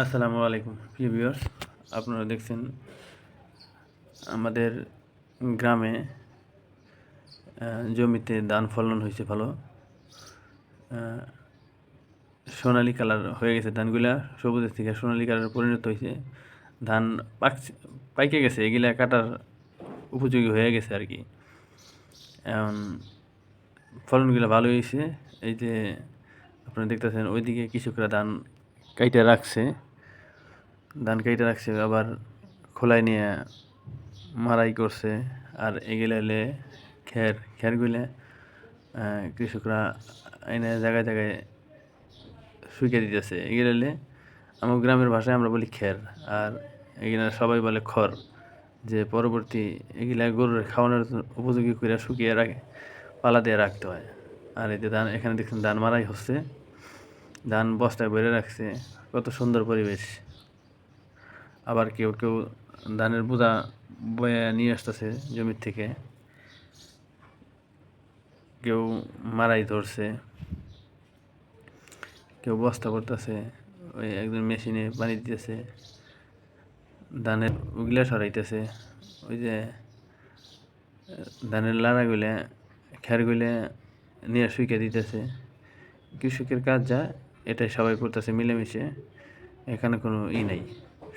আসসালামু আলাইকুম, প্রিয় ভিউয়ার্স। আপনারা দেখছেন আমাদের গ্রামে জমিতে ধান ফলন হয়েছে ভালো। সোনালি কালার হয়ে গেছে ধানগুলা সবুজের থেকে সোনালি কালার পরিণত হয়েছে। ধান পাকছে, পাইকে গেছে, এগুলা কাটার উপযোগী হয়ে গেছে আর কি। ফলনগুলো ভালো হয়েছে। এই যে আপনারা দেখতেছেন, ওইদিকে কৃষকরা ধান কাইটে রাখছে ধান কাইটে রাখছে আবার খোলায় নিয়ে মারাই করছে। আর এগুলো হলে খের আহ, কৃষকরা এনে জায়গায় জায়গায় শুকিয়ে দিতেছে। এগুলো হলে আমার গ্রামের ভাষায় আমরা বলি খের আর এগুলো সবাই বলে খড় যে পরবর্তী এগুলা গরুর খাওয়ানোর উপযোগী করে শুকিয়ে রাখে পালা দিয়ে রাখতে হয়। আর যে ধান এখানে দেখছেন ধান মারাই হচ্ছে। ধান বস্তায় ভরে রাখছে, কত সুন্দর পরিবেশ। আবার কেউ কেউ ধানের বোঝা বয়ে নিয়ে আসতেছে জমির থেকে। কেউ মারাই ধরছে। কেউ বস্তা করতেছে, ওই একজন মেশিনে পানি দিতেছে। ধানের উগলা সরাইতেছে। ওই যে, ধানের লাড়াগুলা, খেরগুলা নিয়ে শুইকে দিতেছে। কৃষকের কাজ যা এটাই সবাই করতেছে মিলেমিশে, এখানে কোনো ই নাই।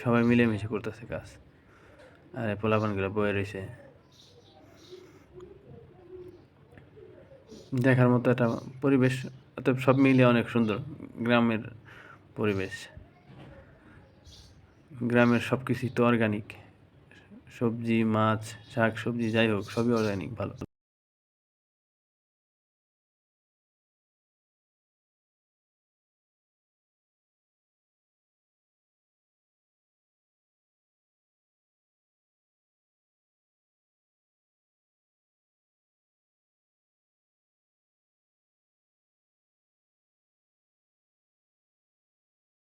সবাই মিলেমিশে করতেছে কাজ। আর পোলাপানগুলো বয়ে রয়েছে দেখার মতো একটা পরিবেশ অতএব সব মিলিয়ে অনেক সুন্দর গ্রামের পরিবেশ। গ্রামের সব কিছুই তো অর্গানিক সবজি, মাছ, শাক, সবজি, যাই হোক, সবই অর্গানিক ভালো।